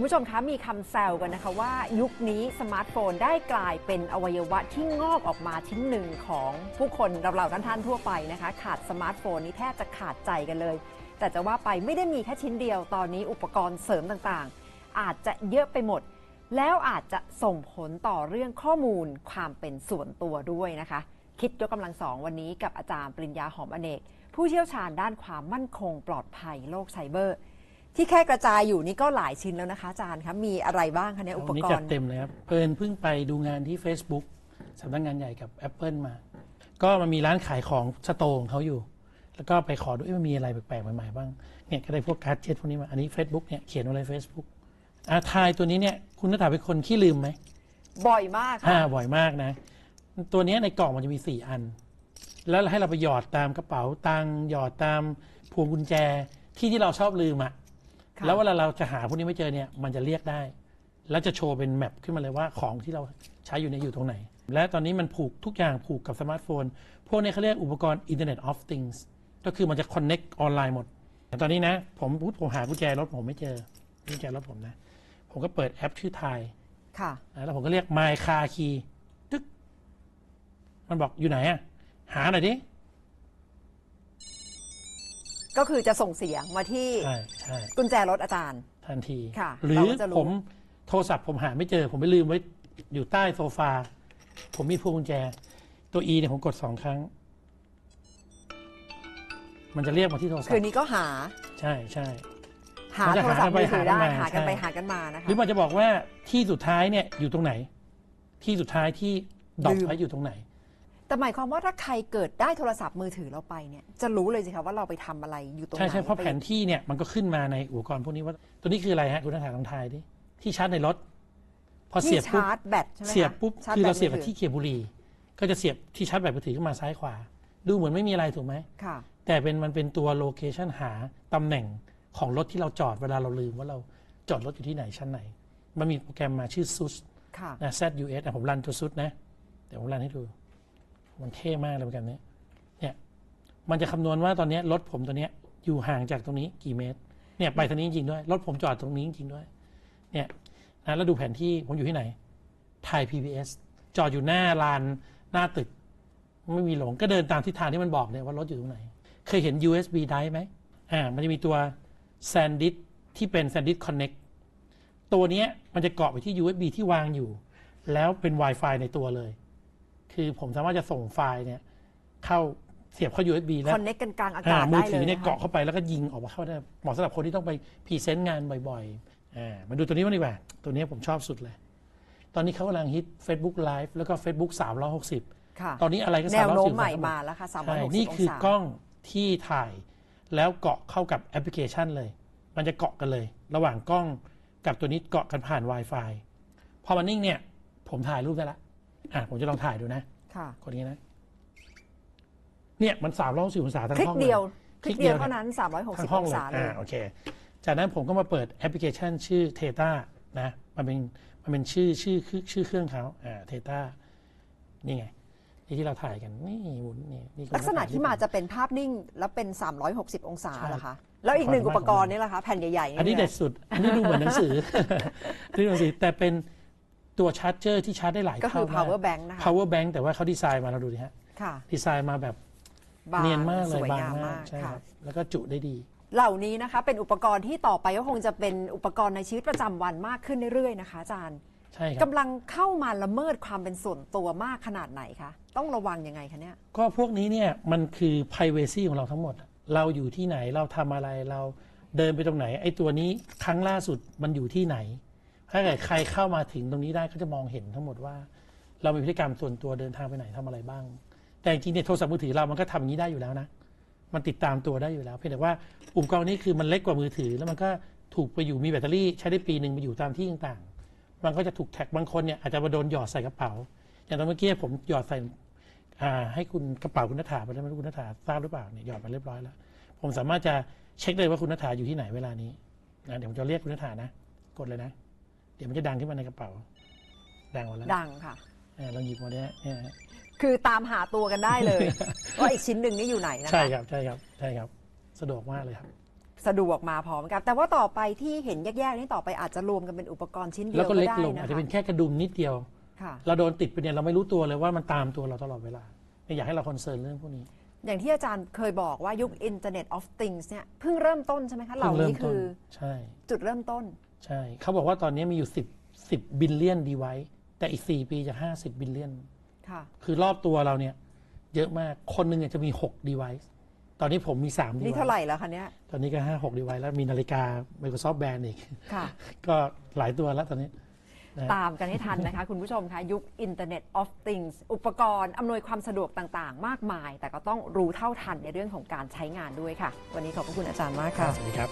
คุณผู้ชมคะมีคำแซวกันนะคะว่ายุคนี้สมาร์ทโฟนได้กลายเป็นอวัยวะที่งอกออกมาชิ้นหนึ่งของผู้คนเราเราท่านๆทั่วไปนะคะ ขาดสมาร์ทโฟนนี่แทบจะขาดใจกันเลย แต่จะว่าไปไม่ได้มีแค่ชิ้นเดียวตอนนี้อุปกรณ์เสริมต่างๆ อาจจะเยอะไปหมด แล้วอาจจะส่งผลต่อเรื่องข้อมูลความเป็นส่วนตัวด้วยนะคะ คิดยกกำลังสองวันนี้กับอาจารย์ปริญญาหอมอเนก ผู้เชี่ยวชาญด้านความมั่นคงปลอดภัยโลกไซเบอร์ ที่แค่กระจายอยู่นี่ก็หลายชิ้นแล้วนะคะอาจารย์คะมีอะไรบ้างคะเนี่ยอุปวันนี้กจัรดณ์ เต็มเลยครับเพลินเพิ่งไปดูงานที่ Facebook สำนักงานใหญ่กับ Apple มา ก็มันมีร้านขายของสโตร์ของเขาอยู่ แล้วก็ไปขอดูเอ๊ะมันมีอะไรแปลกๆใหม่ๆบ้างเนี่ยก็ได้พวกการ์ดเจ็ตพวกนี้มา อันนี้ Facebook เนี่ยเขียนอะไร Facebook อาทายตัวนี้เนี่ยคุณนัฐาเป็นคนขี้ลืมไหมบ่อยมากอ่าค่ะบ่อยมากนะ ตัวเนี้ยในกล่องมันจะมี 4 อัน แล้วให้เราไปหยอดตามกระเป๋าตังค์หยอดตามพวงกุญแจที่ที่เราชอบลืมอะค่ะ แล้วเวลาเราจะหาพวกนี้ไม่เจอเนี่ยมันจะเรียกได้ แล้วจะโชว์เป็นแมปขึ้นมาเลยว่าของที่เราใช้อยู่เนี่ยอยู่ตรงไหน และตอนนี้มันผูกทุกอย่างผูกกับสมาร์ทโฟน พวกนี้เขาเรียกอุปกรณ์ Internet of Things ก็คือมันจะ connect ออนไลน์หมดแต่ตอนนี้นะ ผมพูดผมหากุญแจรถผมไม่เจอกุญแจรถผมนะ ผมก็เปิดแอปชื่อไทยค่ะแล้วผมก็เรียก My Car Key ตึ๊กมันบอกอยู่ไหนอะหาหน่อยดิ ก็คือจะส่งเสียงมาที่ใช่ใช่กุญแจรถอาจารย์ ทันที ค่ะหรืเราอก็จะรู้ ผมโทรศัพท์ผมหาไม่เจอ ผมไปลืมไว้อยู่ใต้โซฟา ผมมีพวงกุญแจ ตัว E เนี่ยผมกดสองครั้ง มันจะเรียกมาที่โทรศัพคืนท์นี้ก็หาใช่ใช่ หามันจะโทรศัพท์มือถือได้หาหากันไปกันไปใช่หากันมานะหคะ รือมันจะบอกว่าที่สุดท้ายเนี่ยอยู่ตรงไหน ที่สุดท้ายที่ดอกลืม ไว้อยู่ตรงไหน แต่หมายความว่าถ้าใครเกิดได้โทรศัพท์มือถือเราไปเนี่ยจะรู้เลยสิคะว่าเราไปทำอะไรอยู่ตรงไหนใช่ใช่เพราะไปแผนที่เนี่ยมันก็ขึ้นมาในอุปกรณ์พวกนี้ว่า ตัวนี้คืออะไรฮะคุณนักข่าวลองทายดิที่ชาร์จในรถ พอเสีที่ยบปุ๊บชาร์จแบตใช่ไหมคะเสียบปุ๊บชาร์จคือแบเราตเสียบกับมือถือที่เขียบบุหรี่ก็จะเสียบที่ชาร์จแบตมือถือขึ้นมาซ้ายขวา ดูเหมือนไม่มีอะไรถูกไหมค่ะ แต่เป็นมันเป็นตัวโลเคชันหาตำแหน่งของรถที่เราจอดเวลาเราลืมว่าเราจอดรถอยู่ที่ไหนชั้นไหน มันมีโปรแกรมมาชื่อ ZUS ค่ะนะ ZUS อะผมรันตัว ZUS นะเดี๋ยวผมรันให้ดู มันเท่มากเลยปรแกรมนี้เนี่ยมันจะคำนวณว่าตอนนี้รถผมตัวเนี้ยอยู่ห่างจากตรงนี้กี่เมตรเนี่ยไปทางนี้จริงด้วยรถผมจอดตรงนี้จริงด้วยเนี่ยนะแล้วดูแผนที่ผมอยู่ที่ไหนไทย PBS จอดอยู่หน้าลานหน้าตึก ไม่มีหลงก็เดินตามทิศทางที่มันบอกเนี่ยว่ารถอยู่ตรงไหน เคยเห็น USB drive ไหมอ่ามันจะมีตัว SanDisk ที่เป็น SanDisk Connect ตัวนี้มันจะเกาะไปที่ USB ที่วางอยู่ แล้วเป็น Wi-Fi ในตัวเลย คือผมสามารถจะส่งไฟล์เนี่ยเข้าเสียบเข้า USB แล้วคอนเน็กกันกลางอาอ่ากาศมืได้อเลถืยอเนี่ยนะคะเกาะเข้าไปแล้วก็ยิงออกมาเข้าได้เหมาะสำหรับคนที่ต้องไปพรีเซนต์งานบ่อยๆอ่ามาดูตัวนี้บ้างดีกว่า ตัวนี้ผมชอบสุดเลย ตอนนี้เขากำลังฮิต Facebook Live แล้วก็ Facebook 360 ค่ะตอนนี้อะไรก็แนวโน้ม360 ใหม่ทั้งดมาแล้วค่ะใช่360นี่องคือศากล้องที่ถ่ายแล้วเกาะเข้ากับแอปพลิเคชันเลย มันจะเกาะกันเลย ระหว่างกล้องกับตัวนี้เกาะกันผ่าน Wi-Fi พอมันนิ่งเนี่ย ผมถ่ายรูปได้ละ อะผมจะลองถ่ายดูนะค่ะกดอย่างนี้นะ เนี่ยมันสามร้อยสิบองศาทั้งคลิกห้องล เดียวคคลิลิกกเดีเดียยวว เท่านั้น ทั้ง360ห้อองงเลยศาเลอ่าย โอเค จากนั้นผมก็มาเปิดแอปพลิเคชันชื่อ Theta นะ มันเป็นมันเป็นชื่อชื่อชื่อชื่อเครื่องเขาอ่า Theta นี่ไงนี่ที่เราถ่ายกันนี่หมุนนี่นี่ลักษณะที่มาจะเป็นภาพนิ่งแล้วเป็น 360 องศาเหรอคะแล้วอีกหนึ่งอุปกรณ์นี่แหละคะแผ่นใหญ่ๆอันนี้ยเด็ดสุด อันนี้ดูเหมือนหนังสืออันนี่ดูหนังสือ แต่เป็น ตัวชาร์จเจอร์ที่ชาร์จได้หลายก็คือเท่ามาก power bank นะคะ power bank แต่ว่าเขาดีไซน์มาเราดูดิฮะค่ะดีไซน์มาแบบบางเนียนมากเลสยวยบางงามมามากกใช่คค่ะรับแล้วก็จุได้ดี เหล่านี้นะคะ เป็นอุปกรณ์ที่ต่อไปก็คงจะเป็นอุปกรณ์ในชีวิตประจำวันมากขึ้นเรื่อยๆนะคะอาจารย์ใช่ครับ กำลังเข้ามาละเมิดความเป็นส่วนตัวมากขนาดไหนคะต้องระวังยังไงคะเนี่ย ก็พวกนี้เนี่ยมันคือ p r i เวซีของเราทั้งหมดอะเราอยู่ที่ไหนเราทำอะไรเราเดินไปตรงไหน ไอ้ตัวนี้ครั้งล่าสุดมันอยู่ที่ไหน ถ้าเกิดใครเข้ามาถึงตรงนี้ได้ก็จะมองเห็นทั้งหมดว่า เรามีพฤติกรรมส่วนตัวเดินทางไปไหนทำอะไรบ้าง แต่จริงๆเนี่ยโทรศัพท์มือถือเรามันก็ทำอย่างนี้ได้อยู่แล้วนะ มันติดตามตัวได้อยู่แล้ว เพียงแต่ว่าอุปกรณ์นี้คือมันเล็กกว่ามือถือ แล้วมันก็ถูกไปอยู่มีแบตเตอรี่ใช้ได้ปีหนึ่งไปอยู่ตามที่ต่างๆ มันก็จะถูกแท็กบางคนเนี่ยอาจจะมาโดนหยอดใส่กระเป๋า อย่างตอนเมื่อกี้ผมหยอดใส่ให้คุณกระเป๋าคุณนัฐาไปแล้วไม่รู้คุณนัฐาทราบหรือเปล่าเนี่ยหยอดไปเรียบร้อยแล้ว ผมสามารถจะเช็คเลยว่าคุณนัฐาอยู่ที่ไหนเวลานี้นะเดี๋ยวผมจะเรียกคุณนัฐานะ กดเลยนะ ดี๋ยวมันจะดังขึ้นมาในกระเป๋า ดังหมดแล้วดังค่ะอ่าลองหยิบมาเนี่ยเนี่ยฮะคือตามหาตัวกันได้เลย ว่าอีกชิ้นหนึ่งนี่อยู่ไหนนะคะใช่ครับใช่ครับใช่ครับ สะดวกมากเลยครับ สะดวกมาพร้อมกันแต่ว่าต่อไปที่เห็นแยกๆนี่ต่อไปอาจจะรวมกันเป็นอุปกรณ์ชิ้นเดียวแล้วก็เล็กได้ลงนะอาจจะคะเป็นแค่กระดุมนิดเดียว ค่ะ เราโดนติดไปเนี่ยเราไม่รู้ตัวเลยว่ามันตามตัวเราตลอดเวลาอยากให้เราคอนเซิร์นเรื่องพวกนี้ อย่างที่อาจารย์เคยบอกว่ายุค Internet of Things เนี่ยเพิ่งเริ่มต้นใช่ไหมคะเหล่าเพิ่งเริ่นี้มต้คืนอใช่ จุดเริ่มต้น ใช่ เขาบอกว่าตอนนี้มีอยู่ 10 10 บิลเลียนดีไวแต่อีก 4 ปีจะ 50 บิลเลียน ค่ะ คือรอบตัวเราเนี่ย เยอะมาก คนหนึ่งเนี่ยจะมี 6 device ตอนนี้ผมมี 3 นี่ device เท่าไหร่แล้วคะเนี่ยตอนนี้ก็ 5 6 device แล้วมีนาฬิกา Microsoft Band อีก ค่ะ ก็หลายตัวแล้วตอนนี้นะตามกันให้ทันนะคะ คุณผู้ชมคะยุค Internet of Things อุปกรณ์ อำนวยความสะดวกต่างๆ มากมาย แต่ก็ต้องรู้เท่าทันในเรื่องของการใช้งานด้วยค่ะ วันนี้ขอบพระคุณอาจารย์มากค่ะ สวัสดีครับ